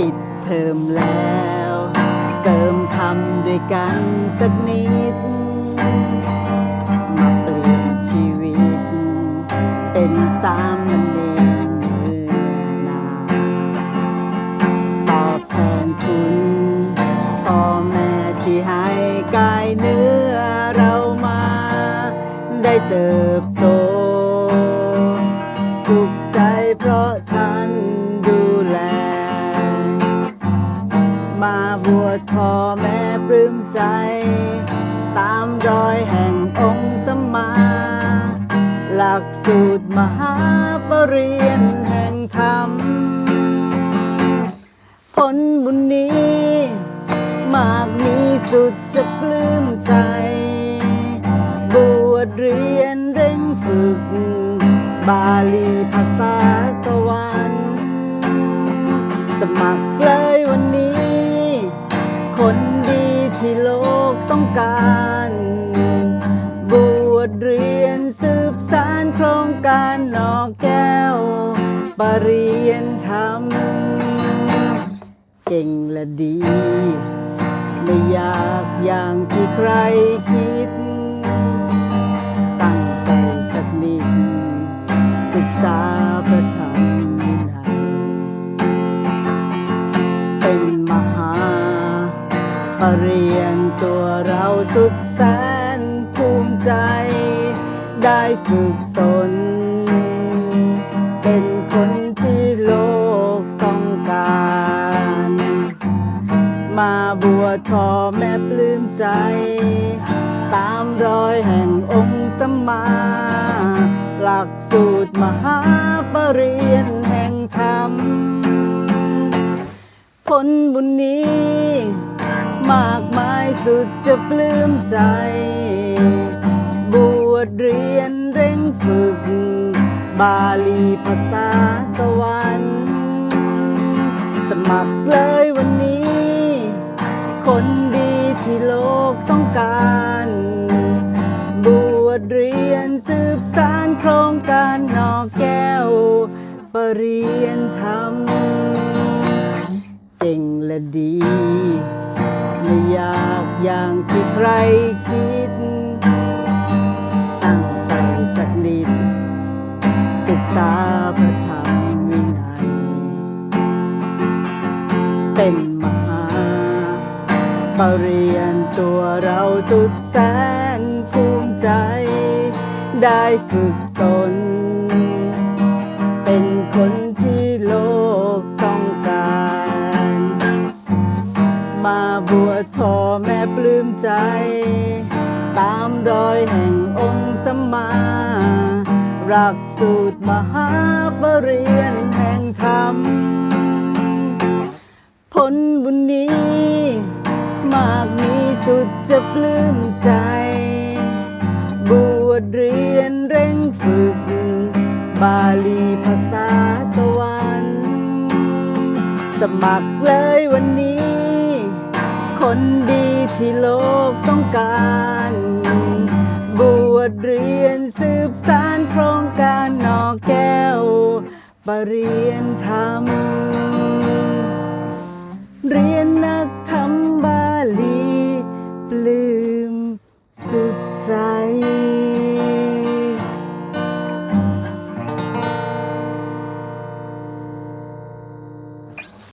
ปิดเทอมแล้ว เติมทำด้วยกันสักนิด มาเปลี่ยนชีวิต เป็นสามมันเองเมื่อนาตอบแทนคุณพ่อแม่ที่ให้กายเนื้อเรามา ได้เติบโต วชพ่อแม่ปลื้มใจ ตามรอยแห่งองค์สมมาหลักสูตรมหาปรริญญาแห่งธรรม ผลบุญนี้ มากมีสุดจะปลื้มใจ บวชเรียนเร่งฝึก บาลีภาษาสวรรค์ สมัครเลยวันนี้ คนดีที่โลกต้องการ บวชเรียนสืบสานโครงการนอกแก้ว ปรริยนธรรม เก่งและดี ไม่ยากอย่างที่ใครคิด ปรริญญาตัวเราสุดแสนภูมิใจ ได้ฝึกตน เป็นคนที่โลกต้องการ มาบวชพ่อแม่ปลื้มใจ ตามรอยแห่งองค์สมมา หลักสูตรมหาปรริญญาแห่งธรรมผลบุญนี้ มากมายสุดจะปลื้มใจ บวชเรียนเร่งฝึก บาลีภาษาสวรรค์ สมัครเลยวันนี้ คนดีที่โลกต้องการ บวชเรียนสืบสารโครงการนอกแก้ว ปรริยนธรรม ที่ใครคิด ตั้งใจสักนิด ศึกษาพระธรรมวินัย เป็นมหาปรริญญาตัวเราสุดแสนภูมิใจ ได้ฝึกตน เป็นคนที่โลกต้องการ มาบวชพอ ม่ปลื้มใจ ตามรอยแห่งองค์สมมาหลักสูตรมหาปรริญญาแห่งธรรม ผลบุญนี้ มากมีสุดจะปลื้มใจ บวชเรียนเร่งฝึก บาลีภาษาสวรรค์ สมัครเลยวันนี้ คนดีที่โลกต้องการ บวชเรียนสืบสานโครงการนอกแก้ว ปรริญญาธรรม